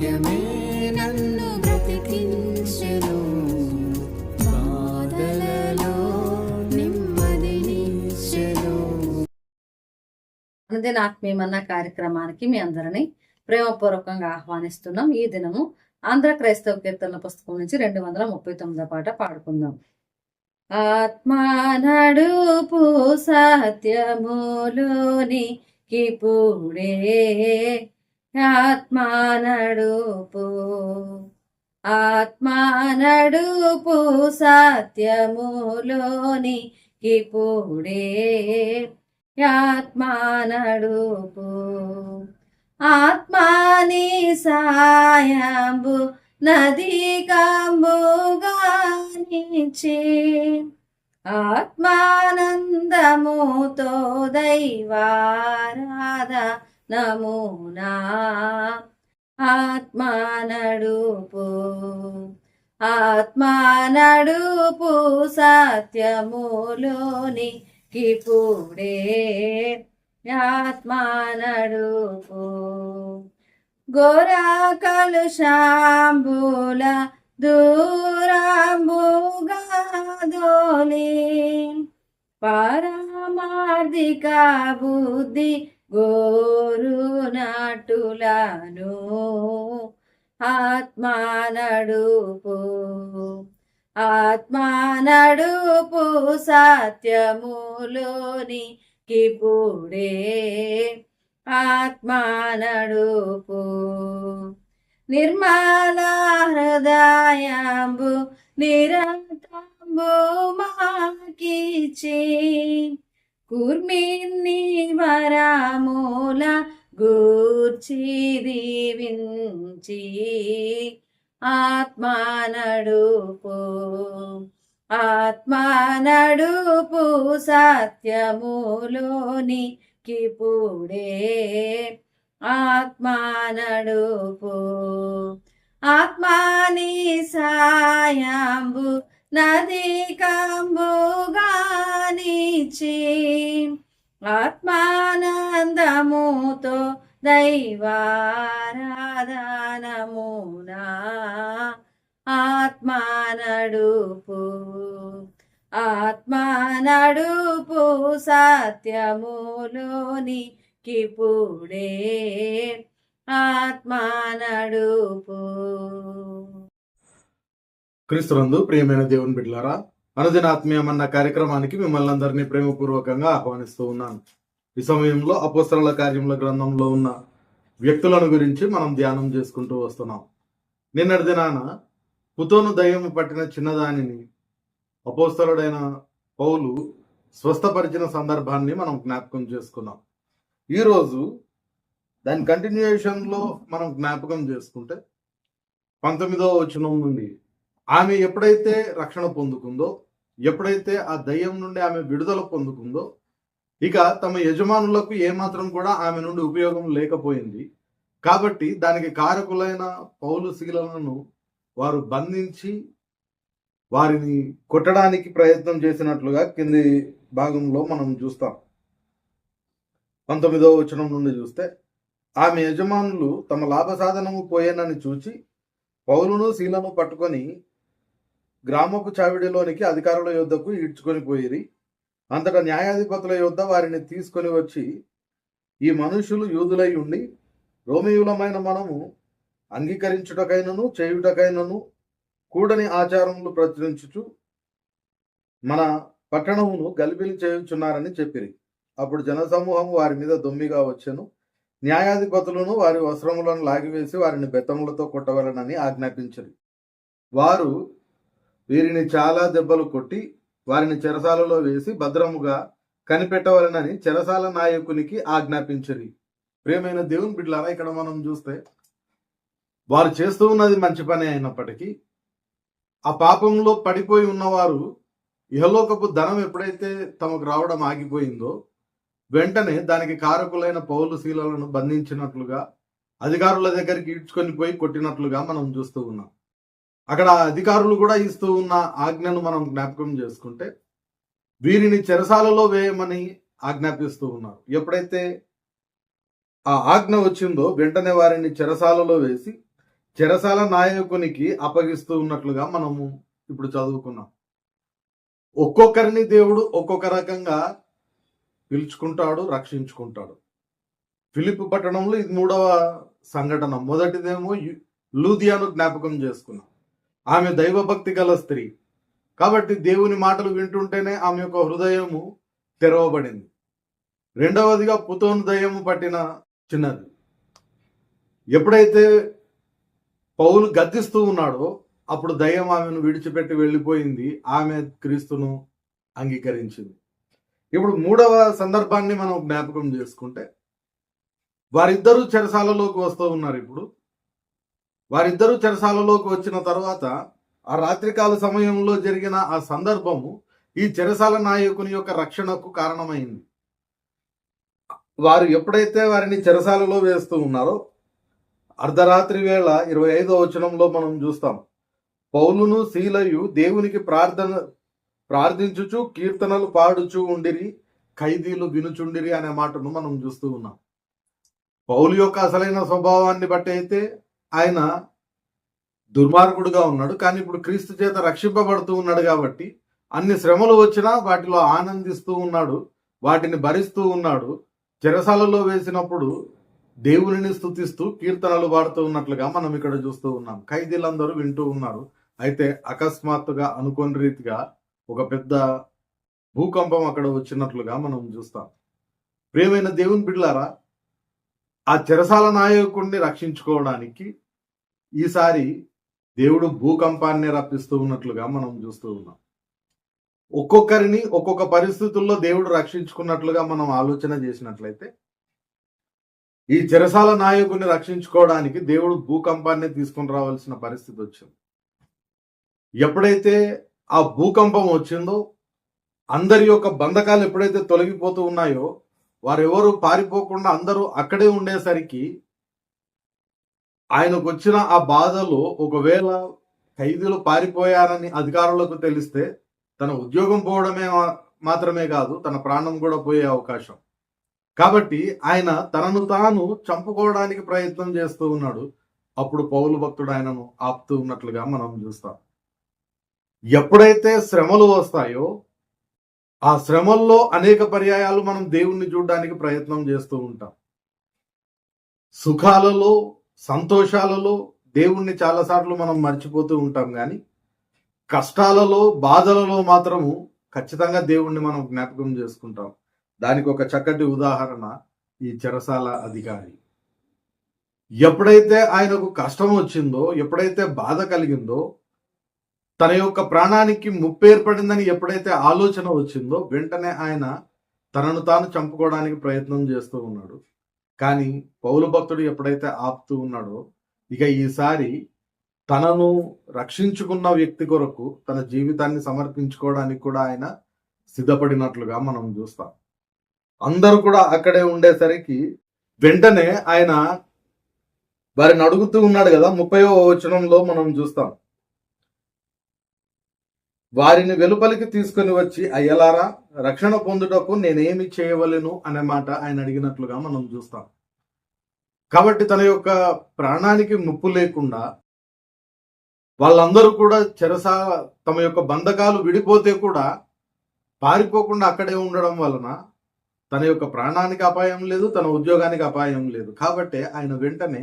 వాక్యమే నన్ను బ్రతికించెను. బాధలలో నెమ్మదినిచ్చెను ఆత్మీయమన్న కార్యక్రమానికి మీ అందరినీ ప్రేమపూర్వకంగా ఆహ్వానిస్తున్నాం. ఈ దినము ఆంధ్ర క్రైస్తవ కీర్తనల పుస్తకం నుంచి రెండు వందల ముప్పై తొమ్మిదో పాట పాడుకుందాం. ఆత్మా నడుపు సత్యములోని కిపుడే ఆత్మా నడుపు ఆత్మా నడుపు సత్యములోని కిపుడే ఆత్మా నడుపు ఆత్మాని సాయంబు నది కంబుగానిచి ఆత్మానందముతో దైవారాధ నమూనా ఆత్మా నడుపు. ఆత్మా నడుపు సత్యములోని కిపుడే. ఆత్మా నడుపు. గోరా కలుషాంబుల దూరంబుగా దోలి. పారమార్థిక బుద్ధి గోరు నటులను ఆత్మా నడుపు. ఆత్మా నడుపు సత్యములోని కిపుడే. ఆత్మా నడుపు. నిర్మల హృదయాంబు నిరంతంబు మాకిచి కూర్మిని వరమూల గూర్చి దీవించి ఆత్మా నడుపు ఆత్మా నడుపు సత్యములోని కిపుడే ఆత్మా నడుపు ఆత్మాని సాయంబు నది కంబుగానిచి ఆత్మానందముతో దైవారాధనమునా ఆత్మా నడుపు ఆత్మా నడుపు సత్యములోని కిపుడే ఆత్మా నడుపు క్రీస్తునందు ప్రియమైన దేవుని బిడ్డలారా అనుదిన ఆత్మీయమన్న కార్యక్రమానికి మిమ్మల్ని అందరినీ ప్రేమపూర్వకంగా ఆహ్వానిస్తూ ఉన్నాను. ఈ సమయంలో అపోస్తరాల కార్యముల గ్రంథంలో ఉన్న వ్యక్తులను గురించి మనం ధ్యానం చేసుకుంటూ వస్తున్నాం. నిన్నటి దినాన పుతోను దయ్యము పట్టిన చిన్నదానిని అపోస్తలుడైన పౌలు స్వస్థపరిచిన సందర్భాన్ని మనం జ్ఞాపకం చేసుకున్నాం. ఈరోజు దాని కంటిన్యూయేషన్లో మనం జ్ఞాపకం చేసుకుంటే పంతొమ్మిదో వచనం నుండి ఆమె ఎప్పుడైతే రక్షణ పొందుకుందో ఎప్పుడైతే ఆ దయ్యం నుండి ఆమె విడుదల పొందుకుందో ఇక తమ యజమానులకు ఏమాత్రం కూడా ఆమె నుండి ఉపయోగం లేకపోయింది. కాబట్టి దానికి కారకులైన పౌలు శీలను వారు బంధించి వారిని కొట్టడానికి ప్రయత్నం చేసినట్లుగా కింది భాగంలో మనం చూస్తాం. పంతొమ్మిదవ వచనం నుండి చూస్తే ఆమె యజమానులు తమ లాభ సాధనము పోయేనని చూచి పౌలును శీలను పట్టుకొని గ్రామపు చావిడిలోనికి అధికారుల యొద్దకు ఈడ్చుకొని పోయిరి. అంతటా న్యాయాధిపతుల యొద్ద వారిని తీసుకొని వచ్చి ఈ మనుషులు యూదులై ఉండి రోమియులమైన మనము అంగీకరించుటకైనను చేయుటకైనను కూడని ఆచారములు ప్రచురించుచు మన పట్టణమును గలిబిలి చేయుచున్నారని చెప్పిరి. అప్పుడు జనసమూహం వారి మీద దొమ్మిగా వచ్చెను. న్యాయాధిపతులను వారి వస్త్రములను లాగివేసి వారిని బెత్తములతో కొట్టవలనని ఆజ్ఞాపించరు. వారు వీరిని చాలా దెబ్బలు కొట్టి వారిని చెరసాలలో వేసి భద్రముగా కనిపెట్టవలనని చెరసాల నాయకునికి ఆజ్ఞాపించరి. ప్రియమైన దేవుని బిడ్డలారా ఇక్కడ మనం చూస్తే వారు చేస్తూ ఉన్నది మంచి పని అయినప్పటికీ ఆ పాపంలో పడిపోయి ఉన్నవారు ఇహలోకపు ధనం ఎప్పుడైతే తమకు రావడం ఆగిపోయిందో వెంటనే దానికి కారకులైన పౌలు శీలలను బంధించినట్లుగా అధికారుల దగ్గరికి ఈడ్చుకొని పోయి కొట్టినట్లుగా మనం చూస్తూ ఉన్నాం. అక్కడ అధికారులు కూడా ఇస్తూ ఉన్న ఆజ్ఞను మనం జ్ఞాపకం చేసుకుంటే వీరిని చెరసాలలో వేయమని ఆజ్ఞాపిస్తూ ఉన్నారు. ఎప్పుడైతే ఆ ఆజ్ఞ వచ్చిందో వెంటనే వారిని చెరసాలలో వేసి చెరసాల నాయకునికి అప్పగిస్తూ ఉన్నట్లుగా మనము ఇప్పుడు చదువుకున్నాం. ఒక్కొక్కరిని దేవుడు ఒక్కొక్క రకంగా పిలుచుకుంటాడు రక్షించుకుంటాడు. ఫిలిప్ పట్టణంలో ఇది మూడవ సంఘటన. మొదటిదేమో లూధియాను లూదియాను జ్ఞాపకం చేసుకున్నాం. ఆమె దైవభక్తి గల స్త్రీ. కాబట్టి దేవుని మాటలు వింటుంటేనే ఆమె యొక్క హృదయము తెరవబడింది. రెండవదిగా పుతోను దయ్యము పట్టిన చిన్నది. ఎప్పుడైతే పౌలు గద్దిస్తూ ఉన్నాడో అప్పుడు దయ్యం ఆమెను విడిచిపెట్టి వెళ్ళిపోయింది. ఆమె క్రీస్తును అంగీకరించింది. ఇప్పుడు మూడవ సందర్భాన్ని మనం జ్ఞాపకం చేసుకుంటే వారిద్దరూ చెరసాలలోకి వస్తూ ఉన్నారు ఇప్పుడు. వారిద్దరూ చెరసాలలోకి వచ్చిన తర్వాత ఆ రాత్రికాల సమయంలో జరిగిన ఆ సందర్భము ఈ చెరసాల నాయకుని యొక్క రక్షణకు కారణమైంది. వారు ఎప్పుడైతే వారిని చెరసాలలో వేస్తూ ఉన్నారో అర్ధరాత్రి వేళ ఇరవై ఐదో వచనంలో మనం చూస్తాం. పౌలును శీలయు దేవునికి ప్రార్థన ప్రార్థించుచు కీర్తనలు పాడుచు ఉండిరి ఖైదీలు వినుచుండిరి అనే మాటను మనం చూస్తూ ఉన్నాం. పౌలు యొక్క అసలైన స్వభావాన్ని బట్టి అయితే ఆయన దుర్మార్గుడుగా ఉన్నాడు. కానీ ఇప్పుడు క్రీస్తు చేత రక్షింపబడుతూ ఉన్నాడు కాబట్టి అన్ని శ్రమలు వచ్చినా వాటిలో ఆనందిస్తూ ఉన్నాడు వాటిని భరిస్తూ ఉన్నాడు. చెరసాలలో వేసినప్పుడు దేవునిని స్తుతిస్తూ కీర్తనలు పాడుతూ ఉన్నట్లుగా మనం ఇక్కడ చూస్తూ ఉన్నాం. ఖైదీలందరూ వింటూ ఉన్నారు. అయితే అకస్మాత్తుగా అనుకోని రీతిగా ఒక పెద్ద భూకంపం అక్కడ వచ్చినట్లుగా మనం చూస్తాం. ప్రియమైన దేవుని బిడ్లారా ఆ చెరసాల నాయకుడిని రక్షించుకోవడానికి ఈసారి దేవుడు భూకంపాన్ని రప్పిస్తూ ఉన్నట్లుగా మనం చూస్తూ ఉన్నాం. ఒక్కొక్కరిని ఒక్కొక్క పరిస్థితుల్లో దేవుడు రక్షించుకున్నట్లుగా మనం ఆలోచన చేసినట్లయితే ఈ చెరసాల నాయకుడిని రక్షించుకోవడానికి దేవుడు భూకంపాన్ని తీసుకుని రావాల్సిన పరిస్థితి వచ్చింది. ఎప్పుడైతే ఆ భూకంపం వచ్చిందో అందరి యొక్క బంధకాలు ఎప్పుడైతే తొలగిపోతూ ఉన్నాయో వారెవరు పారిపోకుండా అందరూ అక్కడే ఉండేసరికి ఆయనకు వచ్చిన ఆ బాధలో ఒకవేళ ఖైదీలు పారిపోయారని అధికారులకు తెలిస్తే తన ఉద్యోగం పోవడమే మాత్రమే కాదు తన ప్రాణం కూడా పోయే అవకాశం. కాబట్టి ఆయన తనను తాను చంపుకోవడానికి ప్రయత్నం చేస్తూ ఉన్నాడు. అప్పుడు పౌలు భక్తుడు ఆయనను ఆపుతూ ఉన్నట్లుగా మనం చూస్తాం. ఎప్పుడైతే శ్రమలు వస్తాయో ఆ శ్రమల్లో అనేక పర్యాయాలు మనం దేవుణ్ణి చూడడానికి ప్రయత్నం చేస్తూ ఉంటాం. సుఖాలలో సంతోషాలలో దేవుణ్ణి చాలాసార్లు మనం మర్చిపోతూ ఉంటాం కానీ కష్టాలలో బాధలలో మాత్రము ఖచ్చితంగా దేవుణ్ణి మనం జ్ఞాపకం చేసుకుంటాం. దానికి ఒక చక్కటి ఉదాహరణ ఈ చెరసాల అధికారి. ఎప్పుడైతే ఆయనకు కష్టం వచ్చిందో ఎప్పుడైతే బాధ కలిగిందో తన యొక్క ప్రాణానికి ముప్పు ఏర్పడిందని ఎప్పుడైతే ఆలోచన వచ్చిందో వెంటనే ఆయన తనను తాను చంపుకోవడానికి ప్రయత్నం చేస్తూ ఉన్నాడు. కానీ పౌలు భక్తుడు ఎప్పుడైతే ఆపుతూ ఉన్నాడో ఇక ఈసారి తనను రక్షించుకున్న వ్యక్తి కొరకు తన జీవితాన్ని సమర్పించుకోవడానికి కూడా ఆయన సిద్ధపడినట్లుగా మనం చూస్తాం. అందరూ కూడా అక్కడే ఉండేసరికి వెంటనే ఆయన వారిని అడుగుతూ ఉన్నాడు కదా ముప్పయో వచనంలో మనం చూస్తాం. వారిని వెలుపలికి తీసుకుని వచ్చి అయ్యలారా రక్షణ పొందుటకు నేనేమి చేయవలెను? అనే మాట ఆయన అడిగినట్లుగా మనం చూస్తాం. కాబట్టి తన యొక్క ప్రాణానికి ముప్పు లేకుండా వాళ్ళందరూ కూడా చెరసా తమ యొక్క బంధకాలు విడిపోతే కూడా పారిపోకుండా అక్కడే ఉండడం వలన తన యొక్క ప్రాణానికి అపాయం లేదు తన ఉద్యోగానికి అపాయం లేదు. కాబట్టి ఆయన వెంటనే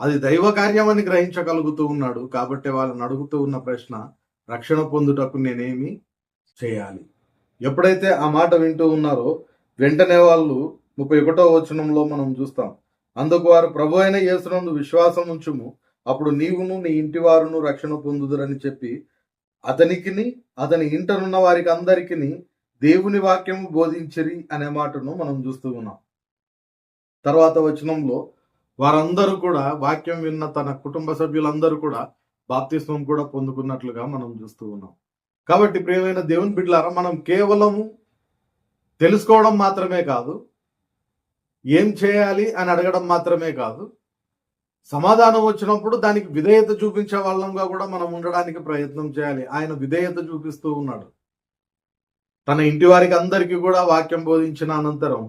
అది దైవ కార్యమని గ్రహించగలుగుతూ ఉన్నాడు. కాబట్టి వాళ్ళని అడుగుతూ ఉన్న ప్రశ్న రక్షణ పొందుటకు నేనేమి చేయాలి? ఎప్పుడైతే ఆ మాట వింటూ ఉన్నారో వెంటనే వాళ్ళు ముప్పై ఒకటో వచనంలో మనం చూస్తాం. అందుకు వారు ప్రభు అయిన యేసునందు విశ్వాసం ఉంచుము. అప్పుడు నీవును నీ ఇంటి వారును రక్షణ పొందుదురని చెప్పి అతనికిని అతని ఇంటనున్న వారికి అందరికిని దేవుని వాక్యము బోధించిరి అనే మాటను మనం చూస్తూ ఉన్నాం. తర్వాత వచనంలో వారందరూ కూడా వాక్యం విన్న తన కుటుంబ సభ్యులందరూ కూడా బాప్తిస్మం కూడా పొందుకున్నట్లుగా మనం చూస్తూ ఉన్నాం. కాబట్టి ప్రియమైన దేవుని బిడ్డలారా మనం కేవలము తెలుసుకోవడం మాత్రమే కాదు ఏం చేయాలి అని అడగడం మాత్రమే కాదు సమాధానం వచ్చినప్పుడు దానికి విధేయత చూపించే వాళ్ళంగా కూడా మనం ఉండడానికి ప్రయత్నం చేయాలి. ఆయన విధేయత చూపిస్తూ ఉన్నాడు. తన ఇంటి వారికి అందరికీ కూడా వాక్యం బోధించిన అనంతరం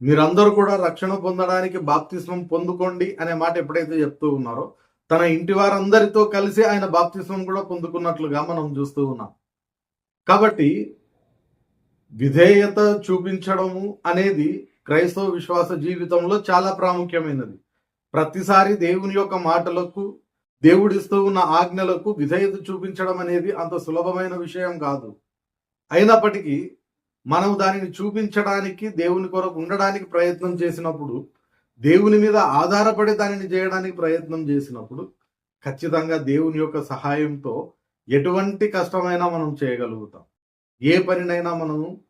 మీరందరూ కూడా రక్షణ పొందడానికి బాప్తిస్మం పొందుకోండి అనే మాట ఎప్పుడైతే చెప్తూ ఉన్నారో తన ఇంటి వారందరితో కలిసి ఆయన బాప్తిస్మం కూడా పొందుకున్నట్లుగా మనం చూస్తూ ఉన్నాం. కాబట్టి విధేయత చూపించడము అనేది క్రైస్తవ విశ్వాస జీవితంలో చాలా ప్రాముఖ్యమైనది. ప్రతిసారి దేవుని యొక్క మాటలకు దేవుడిస్తూ ఉన్న ఆజ్ఞలకు విధేయత చూపించడం అనేది అంత సులభమైన విషయం కాదు. అయినప్పటికీ మనం దానిని చూపించడానికి దేవుని కొరకు ఉండడానికి ప్రయత్నం చేసినప్పుడు దేవుని మీద ఆధారపడి దానిని చేయడానికి ప్రయత్నం చేసినప్పుడు ఖచ్చితంగా దేవుని యొక్క సహాయంతో ఎటువంటి కష్టమైనా మనం చేయగలుగుతాం. ఏ పనినైనా మనము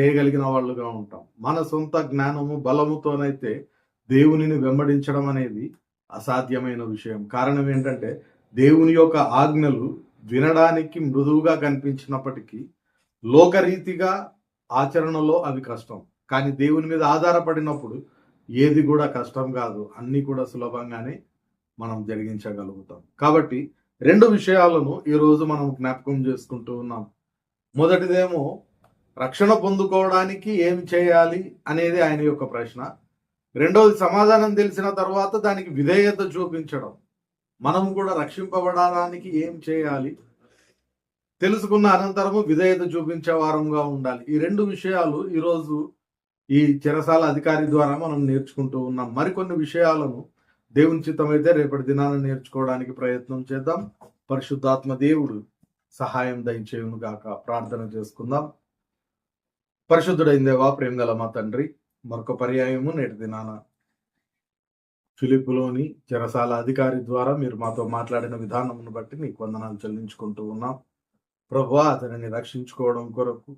చేయగలిగిన వాళ్ళుగా ఉంటాం. మన సొంత జ్ఞానము బలముతోనైతే దేవునిని వెంబడించడం అనేది అసాధ్యమైన విషయం. కారణం ఏంటంటే దేవుని యొక్క ఆజ్ఞలు వినడానికి మృదువుగా కనిపించినప్పటికీ లోకరీతిగా ఆచరణలో అవి కష్టం. కానీ దేవుని మీద ఆధారపడినప్పుడు ఏది కూడా కష్టం కాదు అన్నీ కూడా సులభంగానే మనం జరిగించగలుగుతాం. కాబట్టి రెండు విషయాలను ఈరోజు మనం జ్ఞాపకం చేసుకుంటూ ఉన్నాం. మొదటిదేమో రక్షణ పొందుకోవడానికి ఏం చేయాలి అనేది ఆయన యొక్క ప్రశ్న. రెండవది సమాధానం తెలిసిన తర్వాత దానికి విధేయత చూపించడం. మనం కూడా రక్షింపబడడానికి ఏం చేయాలి? తెలుసుకున్న అనంతరము విధేయత చూపించే వారంగా ఉండాలి. ఈ రెండు విషయాలు ఈరోజు ఈ చెరసాల అధికారి ద్వారా మనం నేర్చుకుంటూ ఉన్నాం. మరికొన్ని విషయాలను దేవుని చిత్తమైతే రేపటి దినాన నేర్చుకోవడానికి ప్రయత్నం చేద్దాం. పరిశుద్ధాత్మ దేవుడు సహాయం దయచేయును గాక. ప్రార్థన చేసుకుందాం. పరిశుద్ధుడైన దేవా ప్రేమ గల మా తండ్రి మరొక పర్యాయము నేటి దినాన ఫిలిప్పులోని చెరసాల అధికారి ద్వారా మీరు మాతో మాట్లాడిన విధానమును బట్టి నీకు వందనాలు చెల్లించుకుంటూ ఉన్నాం. ప్రభు అతనిని రక్షించుకోవడం కొరకు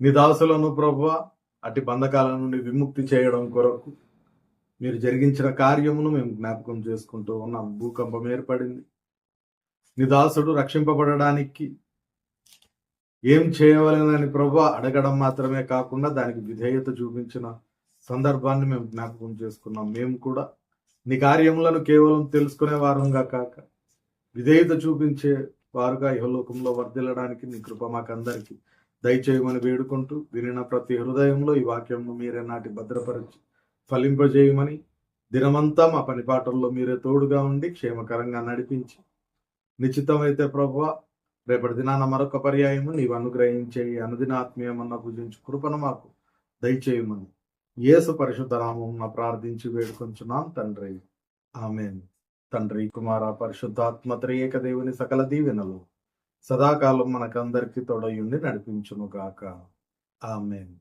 నిదాసులను ప్రభా అట్టి బంధకాల నుండి విముక్తి చేయడం కొరకు మీరు జరిగించిన కార్యమును మేము జ్ఞాపకం చేసుకుంటూ ఉన్నాం. భూకంపం ఏర్పడింది. నిదాసుడు రక్షింపబడడానికి ఏం చేయవలనని ప్రభు అడగడం మాత్రమే కాకుండా దానికి విధేయత చూపించిన సందర్భాన్ని మేము జ్ఞాపకం చేసుకున్నాం. మేము కూడా నీ కార్యములను కేవలం తెలుసుకునే వారంగా కాక విధేయత చూపించే వారుగా యహలోకంలో వర్ధిల్లడానికి నీ కృప మాకందరికీ దయచేయమని వేడుకుంటూ వినిన ప్రతి హృదయంలో ఈ వాక్యంను మీరే నాటి భద్రపరచి ఫలింపజేయమని దినమంతా మా పనిపాటల్లో మీరే తోడుగా ఉండి క్షేమకరంగా నడిపించి నిశ్చితమైతే ప్రభువ రేపటి దినాన మరొక పర్యాయము నీవు అనుగ్రహించే ఈ అనుదిన ఆత్మీయమన్న పూజించు కృపను మాకు దయచేయమని యేసు పరిశుద్ధ నామం ప్రార్థించి వేడుకొంచున్నాం తండ్రి. ఆమెన్. తండ్రి కుమార పరిశుద్ధాత్మ త్రియేక దేవుని సకల దీవెనలు. సదాకాలం మనకందరికీ తోడయుండి నడిపించును గాక. ఆమెన్.